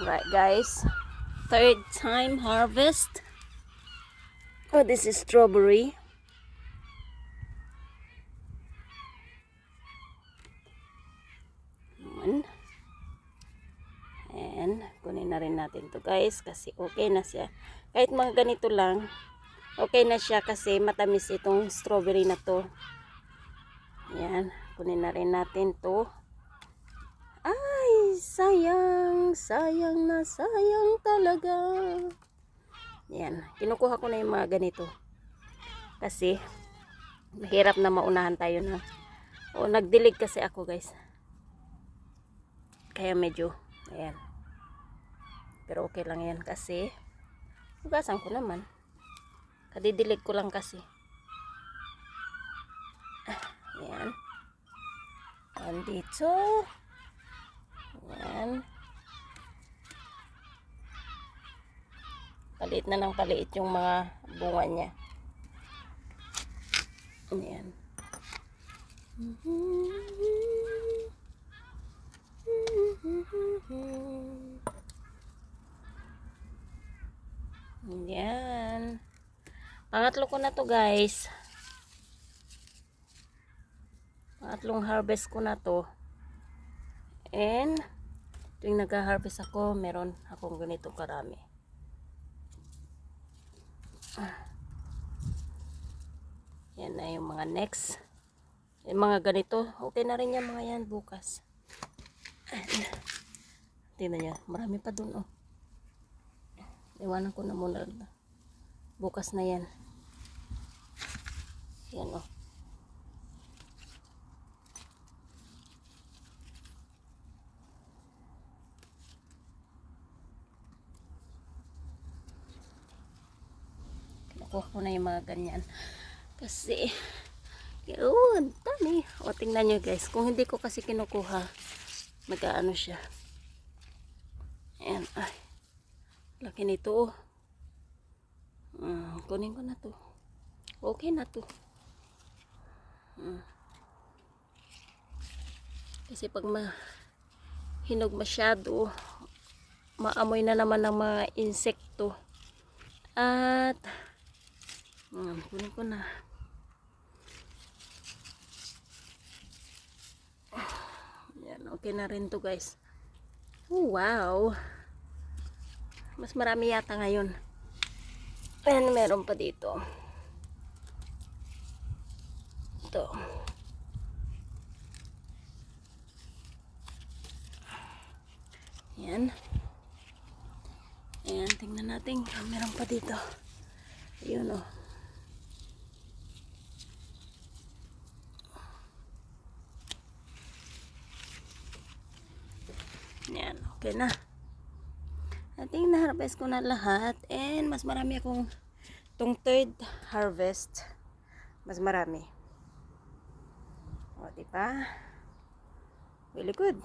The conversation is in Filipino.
Right, guys. Third time harvest. Oh, this is strawberry. Ayan. And, kunin na rin natin to guys kasi okay na siya. Kahit mga ganito lang, okay na siya kasi matamis itong strawberry na to. Ayan, kunin na rin natin to. Ay, sayang, sayang na sayang talaga. Yan, kinukuha ko na yung mga ganito. Kasi, mahirap na maunahan tayo na. O, nagdilig kasi ako guys. Kaya medyo, ayan. Pero okay lang yan kasi, hugasan ko naman. Kadidilig ko lang kasi. Ah, Ayan. Andito. Ayan. Paliit na ng paliit yung mga bunga niya. Ayan. Ayan. Pangatlo ko na to guys. Pangatlong harvest ko na to. And, tuwing nag-harvest ako, meron akong ganito karami. Yan na yung mga next. Yung mga ganito, okay na rin yan mga yan bukas. Tingnan nyo, marami pa dun oh. Iwanan ko na muna. Bukas na yan. Yan oh. Nakuha ko na yung mga ganyan. Kasi, ang dami. O, tingnan nyo guys. Kung hindi ko kasi kinukuha, mag-ano siya. Ayan, ay. Laki nito, oh. Hmm, kunin ko na to. Okay na to. Hmm. Kasi pag ma hinog masyado, maamoy na naman ng mga insekto. At, hmm, kunin ko na. Yan, okay na rin to guys. Oh, wow. Mas marami yata ngayon. Ayan, meron pa dito. Ito. Ayan. Ayan, tingnan natin. Ah, meron pa dito. Ayun, oh. Ayan, okay na. I think na-harvest ko na lahat. And mas marami akong tong third harvest. Mas marami. O, diba? Really good.